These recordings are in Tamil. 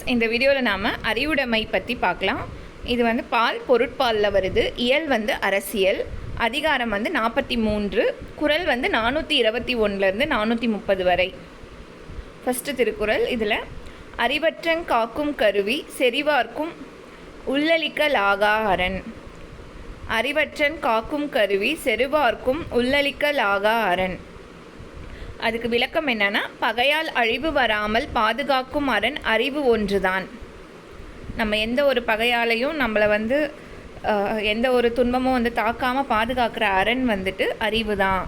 ஃப்ரெண்ட்ஸ் இந்த வீடியோவில் நாம் அறிவுடைமை பற்றி பார்க்கலாம். இது வந்து பால் பொருட்பாலில் வருது. இயல் வந்து அரசியல். அதிகாரம் வந்து நாற்பத்தி மூன்று. குரல் வந்து நானூற்றி இருபத்தி ஒன்றுலேருந்து நானூற்றி முப்பது வரை. ஃபஸ்ட்டு திருக்குறள் இதில் அறிவற்றங் காக்கும் கருவி செறிவார்க்கும் உள்ளளிக்கலாகா அரண் அறிவற்றன் காக்கும் கருவி செறிவார்க்கும் உள்ளளிக்கலாகா அரண் அதுக்கு விளக்கம் என்னன்னா பகையால் அழிவு வராமல் பாதுகாக்கும் அரண் அறிவு ஒன்றுதான். நம்ம எந்த ஒரு பகையாலையும் நம்மளை வந்து எந்த ஒரு துன்பமும் வந்து தாக்காமல் பாதுகாக்கிற அரண் வந்துட்டு அறிவு தான்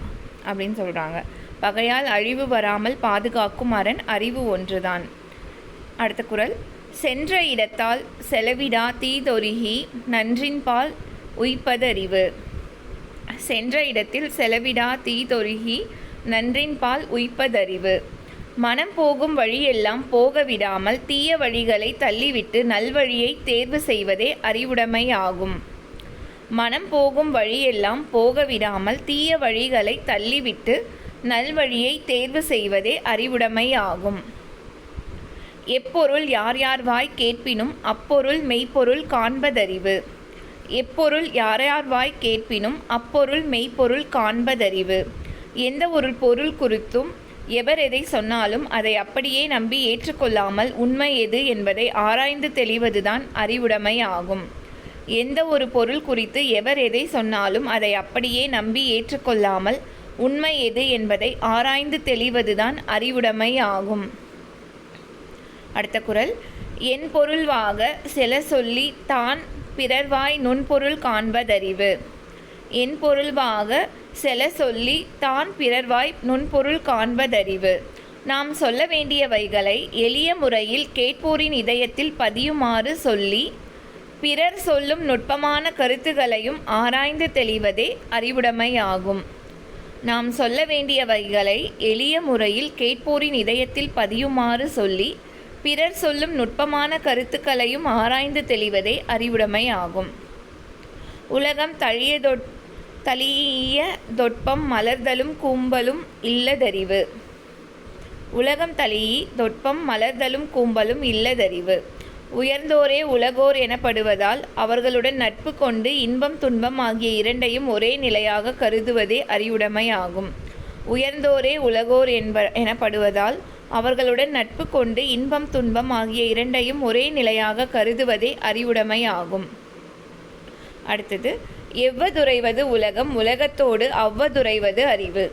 அப்படின்னு சொல்கிறாங்க பகையால் அழிவு வராமல் பாதுகாக்கும் அரண் அறிவு ஒன்றுதான். அடுத்த குரல். சென்ற இடத்தால் செலவிடா தீதொருகி நன்றின்பால் உய்ப்பதறிவு. சென்ற இடத்தில் செலவிடா தீதொருகி நன்றின்பால் உய்ப்பதறிவு. மனம் போகும் வழியெல்லாம் போக விடாமல் தீய வழிகளை தள்ளிவிட்டு நல்வழியை தேர்வு செய்வதே அறிவுடைமை ஆகும் மனம் போகும் வழியெல்லாம் போக விடாமல் தீய வழிகளை தள்ளிவிட்டு நல்வழியை தேர்வு செய்வதே அறிவுடைமை ஆகும் எப்பொருள் யார் யார் வாய் கேட்பினும் அப்பொருள் மெய்ப்பொருள் காண்பதறிவு. எப்பொருள் யார் யார் வாய் கேட்பினும் அப்பொருள் மெய்ப்பொருள் காண்பதறிவு. எந்த ஒரு பொருள் குறித்தும் எவர் எதை சொன்னாலும் அதை அப்படியே நம்பி ஏற்றுக்கொள்ளாமல் உண்மை எது என்பதை ஆராய்ந்து தெளிவதுதான் அறிவுடைமை ஆகும். எந்த ஒரு பொருள் குறித்து எவர் எதை சொன்னாலும் அதை அப்படியே நம்பி ஏற்றுக்கொள்ளாமல் உண்மை எது என்பதை ஆராய்ந்து தெளிவதுதான் அறிவுடைமை ஆகும். அடுத்த குரல். என் பொருள்வாக செல சொல்லி தான் பிறர்வாய் நுண்பொருள் காண்பதறிவு. என் பொருள்வாக செல சொல்லி தான் பிறர்வாய் நுண்பொருள் காண்பதறிவு. நாம் சொல்ல வேண்டியவைகளை எளிய முறையில் கேட்போரின் இதயத்தில் பதியுமாறு சொல்லி பிறர் சொல்லும் நுட்பமான கருத்துகளையும் ஆராய்ந்து தெளிவதே அறிவுடைமை ஆகும் நாம் சொல்ல வேண்டியவைகளை எளிய முறையில் கேட்போரின் இதயத்தில் பதியுமாறு சொல்லி பிறர் சொல்லும் நுட்பமான கருத்துக்களையும் ஆராய்ந்து தெளிவதே அறிவுடைமை ஆகும் உலகம் தழியதொட் தொட் தொட்பம் மலர்தலும் கூம்பலும் இல்லதறிவு. உலகம் தளியி தொட்பம் மலர்தலும் கூம்பலும் இல்லதறிவு. உயர்ந்தோரே உலகோர் எனப்படுவதால் அவர்களுடன் நட்பு கொண்டு இன்பம் துன்பம் ஆகிய இரண்டையும் ஒரே நிலையாக கருதுவதே அறிவுடைமை ஆகும். உயர்ந்தோரே உலகோர் என்ப எனப்படுவதால் அவர்களுடன் நட்பு கொண்டு இன்பம் துன்பம் ஆகிய இரண்டையும் ஒரே நிலையாக கருதுவதே அறிவுடைமை ஆகும். அடுத்தது எவ்வதுரைவது உலகம் உலகத்தோடு அவ்வதுரைவது அறிவு.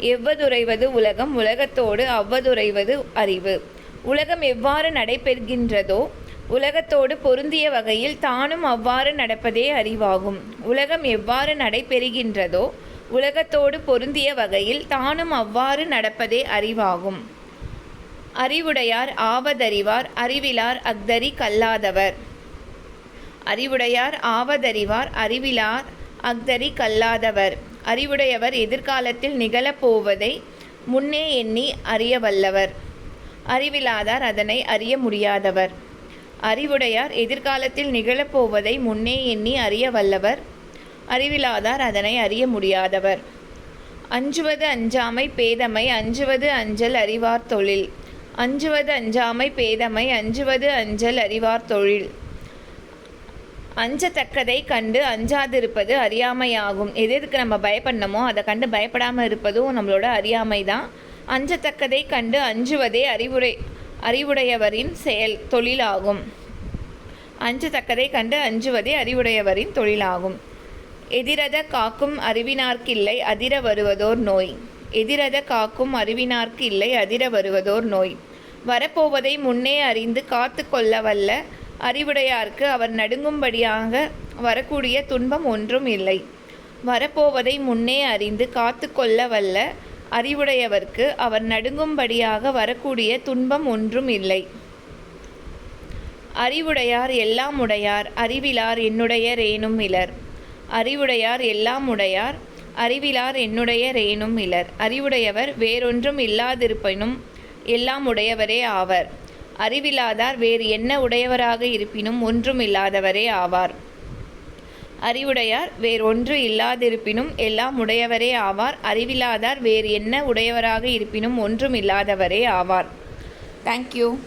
எவ்வதுரைவது உலகம் உலகத்தோடு அவ்வதுரைவது அறிவு. உலகம் எவ்வாறு நடைபெறுகின்றதோ உலகத்தோடு பொருந்திய வகையில் தானும் அவ்வாறு நடப்பதே அறிவாகும். உலகம் எவ்வாறு நடைபெறுகின்றதோ உலகத்தோடு பொருந்திய வகையில் தானும் அவ்வாறு நடப்பதே அறிவாகும். அறிவுடையார் ஆவதறிவார் அறிவிலார் அக்தரி கல்லாதவர். அறிவுடையார் ஆவதறிவார் அறிவிலார் அக்தரி கல்லாதவர். அறிவுடையவர் எதிர்காலத்தில் நிகழப்போவதை முன்னே எண்ணி அறிய வல்லவர். அறிவிலாதார் அதனை அறிய முடியாதவர். அறிவுடையார் எதிர்காலத்தில் நிகழப்போவதை முன்னே எண்ணி அறிய வல்லவர். அறிவிலாதார் அதனை அறிய முடியாதவர். அஞ்சுவது அஞ்சாமை பேதமை அஞ்சுவது அஞ்சல் அறிவார் தொழில். அஞ்சுவது அஞ்சாமை பேதமை அஞ்சுவது அஞ்சல் அறிவார் தொழில். அஞ்சத்தக்கதை கண்டு அஞ்சாதிருப்பது அறியாமையாகும். எது எதுக்கு நம்ம பயப்படணுமோ அதை கண்டு பயப்படாமல் இருப்பதும் நம்மளோட அறியாமை தான் அஞ்சத்தக்கதை கண்டு அஞ்சுவதே அறிவுரை அறிவுடையவரின் செயல் தொழிலாகும். அஞ்சத்தக்கதை கண்டு அஞ்சுவதே அறிவுடையவரின் தொழிலாகும். எதிரத காக்கும் அறிவினார்க்கில்லை அதிர வருவதோர் நோய். எதிரத காக்கும் அறிவினார்க்கு இல்லை அதிர வருவதோர் நோய். வரப்போவதை முன்னே அறிந்து காத்து கொள்ள வல்ல அறிவுடையார்க்கு அவர் நடுங்கும்படியாக வரக்கூடிய துன்பம் ஒன்றும் இல்லை. வரப்போவதை முன்னே அறிந்து காத்து கொள்ள வல்ல அறிவுடையவர்க்கு அவர் நடுங்கும்படியாக வரக்கூடிய துன்பம் ஒன்றும் இல்லை. அறிவுடையார் எல்லாம் உடையார் அறிவிலார் என்னுடைய ரேனும் இலர். அறிவுடையார் எல்லாம் உடையார் அறிவிலார் என்னுடைய ரேனும் இலர். அறிவுடையவர் வேறொன்றும் இல்லாதிருப்பினும் எல்லாம் உடையவரே ஆவர். அறிவிலாதார் வேறு என்ன உடையவராக இருப்பினும் ஒன்றும் இல்லாதவரே ஆவார். அறிவுடையார் வேறொன்று இல்லாதிருப்பினும் எல்லாம் உடையவரே ஆவார். அறிவில்லாதார் வேறு என்ன உடையவராக இருப்பினும் ஒன்றும் இல்லாதவரே ஆவார். தேங்க்யூ